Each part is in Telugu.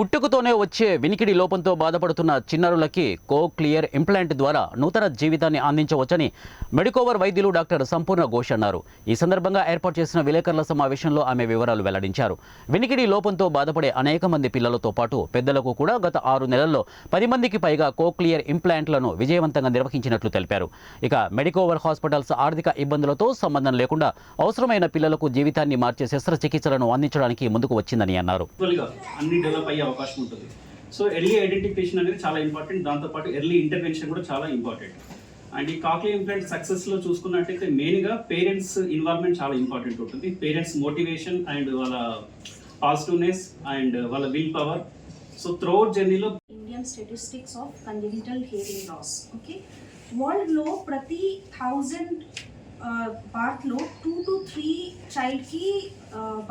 పుట్టుకతోనే వచ్చే వినికిడి లోపంతో బాధపడుతున్న చిన్నారులకి కో క్లియర్ ఇంప్లాంట్ ద్వారా నూతన జీవితాన్ని అందించవచ్చని మెడికోవర్ వైద్యులు డాక్టర్ సంపూర్ణ ఘోష్ అన్నారు. ఈ సందర్భంగా ఏర్పాటు చేసిన విలేకరుల సమావేశంలో ఆమె వివరాలు వెల్లడించారు. వినికిడి లోపంతో బాధపడే అనేక మంది పిల్లలతో పాటు పెద్దలకు కూడా గత ఆరు నెలల్లో పది మందికి పైగా కో క్లియర్ ఇంప్లాంట్లను విజయవంతంగా నిర్వహించినట్లు తెలిపారు. ఇక మెడికోవర్ హాస్పిటల్స్ ఆర్థిక ఇబ్బందులతో సంబంధం లేకుండా అవసరమైన పిల్లలకు జీవితాన్ని మార్చే శస్త్రచికిత్సలను అందించడానికి ముందుకు వచ్చిందని అన్నారు. అన్ని డెవలప్ అయ్యే. అవకాశం ఉంటుంది. సో ఎర్లీ ఐడెంటిఫికేషన్ అనేది చాలా ఇంపార్టెంట్. దాంతోపాటు ఎర్లీ ఇంటర్వెన్షన్ కూడా చాలా ఇంపార్టెంట్. అండ్ ఈ కాక్లీ ఇంప్లాంట్ సక్సెస్లో చూసుకున్నట్టయితే మెయిన్గా పేరెంట్స్ ఇన్వాల్వ్మెంట్ చాలా ఇంపార్టెంట్ ఉంటుంది. పేరెంట్స్ మోటివేషన్ అండ్ వాళ్ళ పాజిటివ్నెస్ అండ్ వాళ్ళ విల్ పవర్ సో త్రోఅవుట్ జర్నీలో Indian statistics of congenital hearing loss okay వరల్డ్లో ప్రతి థౌజండ్ పార్ట్లో టూ టు త్రీ చైల్డ్కి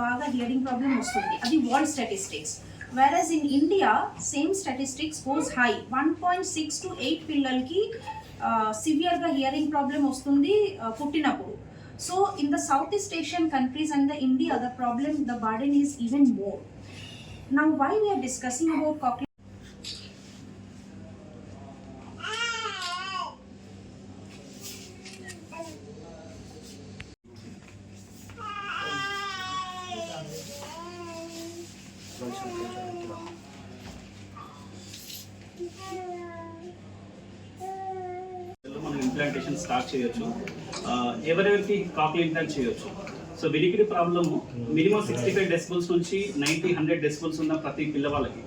బాగా హియరింగ్ ప్రాబ్లం వస్తుంది. అది world statistics versus in India same statistics goes high one point six to eight పిల్లలకి సివియర్గా హియరింగ్ ప్రాబ్లమ్ వస్తుంది పుట్టినప్పుడు. So in the south east Asian countries and the India the problem the burden is even more now why we are discussing about about cochlear మనం ఇంప్లాంటేషన్ స్టార్ట్ చేయొచ్చు. ఎవరెవరికి కాపీ ఇంప్లాంట్ చేయొచ్చు. సో వినికిడి problem minimum sixty five decibels నుంచి నైన్టీ హండ్రెడ్ డెసిబుల్స్ ఉన్న ప్రతి పిల్లవాళ్ళకి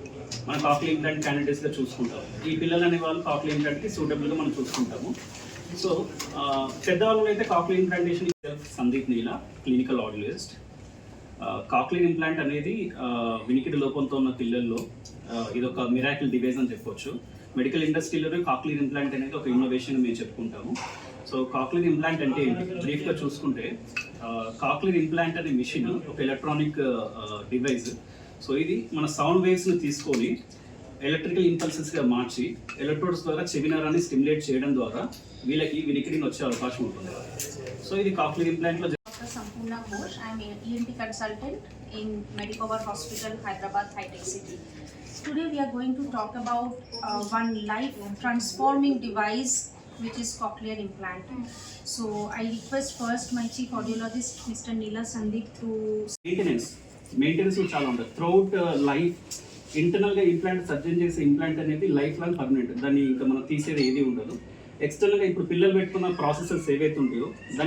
మనం కాక్లీ ఇంప్లాంట్ క్యాండిడేట్స్గా చూసుకుంటాం. ఈ పిల్లలు అనే వాళ్ళు కాక్లీ ఇంప్లాంట్కి సూటబుల్గా మనం చూసుకుంటాము. సో పెద్దవాళ్ళు అయితే cochlear implantation Sandeep Neela clinical audiologist కాక్లిన్ implant అనేది వినికిడి లోపంతో ఉన్న పిల్లల్లో ఇదొక మిరాకిల్ డివైస్ అని చెప్పొచ్చు. మెడికల్ ఇండస్ట్రీలో కాక్లిన్ ఇంప్లాంట్ అనేది ఒక ఇన్నోవేషన్ మేము చెప్పుకుంటాము. సో కాక్లిన్ ఇంప్లాంట్ అంటే ఏంటి? బ్రీఫ్గా చూసుకుంటే కాక్లిన్ ఇంప్లాంట్ అనే మిషన్ ఒక ఎలక్ట్రానిక్ డివైస్ సో ఇది మన సౌండ్ వేవ్స్ని తీసుకొని ఎలక్ట్రికల్ ఇంపల్సెస్గా మార్చి ఎలక్ట్రోడ్స్ ద్వారా చెవినరాన్ని స్టిమ్యులేట్ చేయడం ద్వారా వీళ్ళకి వినికిడిని వచ్చే అవకాశం ఉంటుంది. సో ఇది కాక్లిన్ ఇంప్లాంట్లో Dr. Sampurna Ghosh. I am an ENT consultant in Medicover Hospital, Hyderabad, High Tech City. Today we are going to talk about uh, one life transforming device which is cochlear implant. So I request first my chief audiologist Mr. Neela Sandeep to maintenance maintenance చాలా ఉంటుంది త్రూఅవుట్ లైఫ్ ఇంటర్నల్గా ఇంప్లాంట్ సర్జన్ చేసే ఇంప్లాంట్ అనేది లైఫ్ లాంగ్ పర్మనెంట్ దాన్ని ఇంకా మనం తీసేది ఏది ఉండదు ఎక్స్టర్నల్గా ఇప్పుడు పిల్లలు పెట్టుకున్న ప్రాసెసెస్ ఏవైతే ఉంటాయో దాన్ని